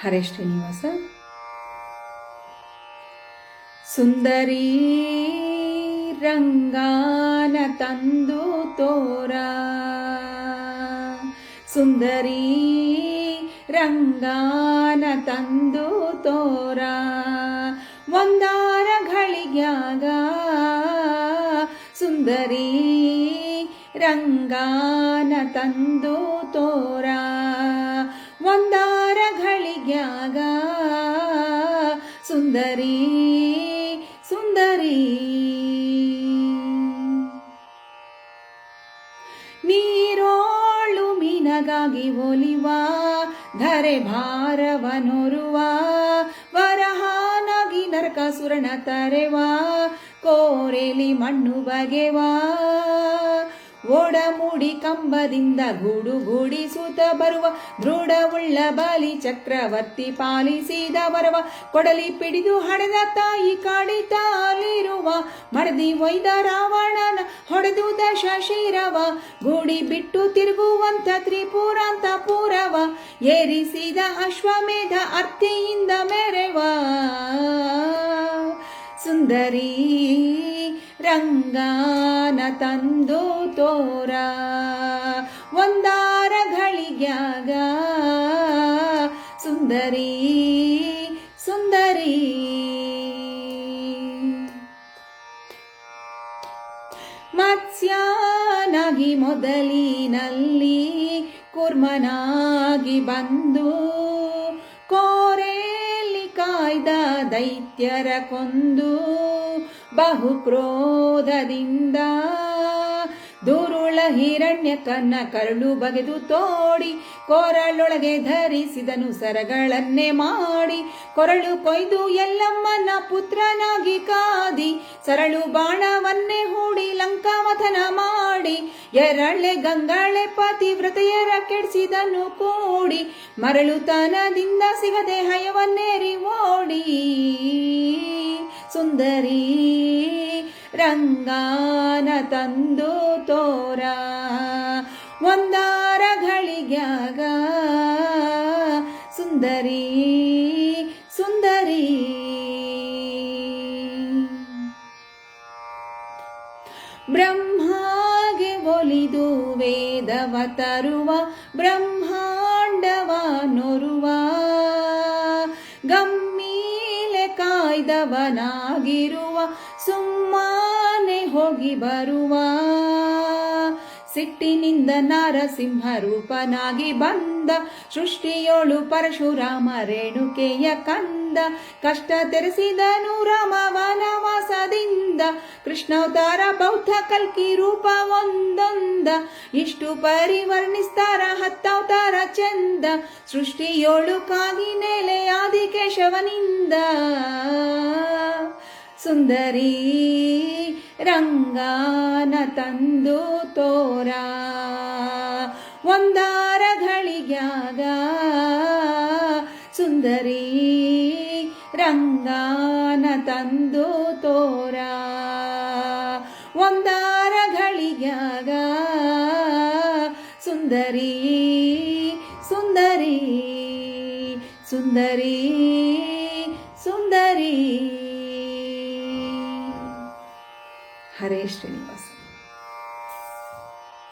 ಹರೇ ಶ್ರೀನಿವಾಸ. ಸುಂದರಿ ರಂಗಾನ ತಂದು ತೋರ. ಸುಂದರಿ ರಂಗಾನ ತಂದು ತೋರ. ಒಂದಾರ ಘಳಿಗ್ಯಾಗ ಸುಂದರಿ ರಂಗಾನ ತಂದು ತೋರ. ಘಳಿಗ್ಯಾಗ ಸುಂದರಿ ಸುಂದರಿ. ನೀರೋಳು ಮೀನಗಾಗಿ ಒಲಿವ ಧರೆ ಭಾರವನೊರುವ ವರಹಾನಾಗಿ ನರಕಾಸುರನ ತರೆವ ಕೋರೆಲಿ ಮಣ್ಣು ಬಗೆವಾ. ಓಡಮೂಡಿ ಕಂಬದಿಂದ ಗೂಡು ಗೂಡಿಸುತ್ತ ಬರುವ ದೃಢವುಳ್ಳ ಬಾಲಿ ಚಕ್ರವರ್ತಿ ಪಾಲಿಸಿದ ಬರುವ ಕೊಡಲಿ ಪಿಡಿದು ಹಡೆದ ತಾಯಿ ಕಾಡಿತಾಲಿರುವ ಮಡದಿ ಒಯ್ದ ರಾವಣನ ಹೊಡೆದು ದಶ ಶಿರವ ಗೂಡಿ ಬಿಟ್ಟು ತಿರುಗುವಂತ ತ್ರಿಪುರಾಂತ ಪೂರವ ಏರಿಸಿದ ಅಶ್ವಮೇಧ ಅರ್ತಿಯಿಂದ ಮೆರೆವ ಸುಂದರಿ ರಂಗಾನ ತಂದು ತೋರ. ಒಂದಾರ ಘಳಿಗ್ಯಾಗ ಸುಂದರಿ ಸುಂದರಿ. ಮತ್ಸ್ಯಾನಾಗಿ ಮೊದಲಿನಲ್ಲಿ ಕುರ್ಮನಾಗಿ ಬಂದು ದೈತ್ಯರ ಕೊಂದು ಬಹು ಕ್ರೋಧದಿಂದ ದುರುಳ ಹಿರಣ್ಯ ಕನ್ನ ಕರಳು ಬಗೆದು ತೋಡಿ, ಕೊರಳೊಳಗೆ ಧರಿಸಿದನು ಸರಗಳನ್ನೇ ಮಾಡಿ. ಕೊರಳು ಕೊಯ್ದು ಎಲ್ಲಮ್ಮನ ಪುತ್ರನಾಗಿ ಕಾದಿ, ಸರಳು ಬಾಣವನ್ನೇ ಹೂಡಿ ಲಂಕಾಮಥನ ಮಾಡಿ. ಎರಳೆ ಗಂಗಾಳೆ ಪತಿವ್ರತೆಯರ ಕೆಡಿಸಿದನು ಕೂಡಿ, ಮರಳುತನದಿಂದ ಸಿಗದೆ ಹಯವನ್ನೇರಿ ಓಡಿ. ಸುಂದರಿ ರಂಗಾನ ತಂದು ತೋರ. ಒಂದಾರ ಘಳಿಗ್ಯಾಗ ಸುಂದರಿ ಸುಂದರಿ. ಬ್ರಹ್ಮಗೆ ಒಲಿದು ವೇದವ ತರುವ ಬ್ರಹ್ಮಾಂಡವ ನೊರುವ. ಗಮ್ಮೀಲೆ ಕಾಯ್ದವನಾಗಿರುವ ಸುಮ್ಮನೆ ಹೋಗಿ ಬರುವ ಸಿಟ್ಟಿನಿಂದ ನರಸಿಂಹ ರೂಪನಾಗಿ ಬಂದ ಸೃಷ್ಟಿಯೋಳು ಪರಶುರಾಮ ರೇಣುಕೆಯ ಕಂದ ಕಷ್ಟ ತೆರೆಸಿದನು ರಾಮ ವನವಾಸದಿಂದ ಕೃಷ್ಣಾವತಾರ ಬೌದ್ಧ ಕಲ್ಕಿ ರೂಪ ಒಂದೊಂದ ಇಷ್ಟು ಪರಿವರ್ಣಿಸ್ತಾರ ಹತ್ತಾವತಾರ ಚಂದ ಸೃಷ್ಟಿಯೋಳು ಕಾಗಿ ನೆಲೆ ಆದಿಕೇಶವನಿಂದ ಸುಂದರಿ ರಂಗಾನ ತಂದು ತೋರ. ಒಂದಾರ ಘಳಿಗ್ಯಾಗ ಸುಂದರಿ ರಂಗಾನ ತಂದು ತೋರ. ಒಂದಾರ ಘಳಿಗ್ಯಾಗ ಸುಂದರಿ ಸುಂದರಿ ಸುಂದರಿ ಸುಂದರಿ. ಹರೇ ಶ್ರೀನಿವಾಸ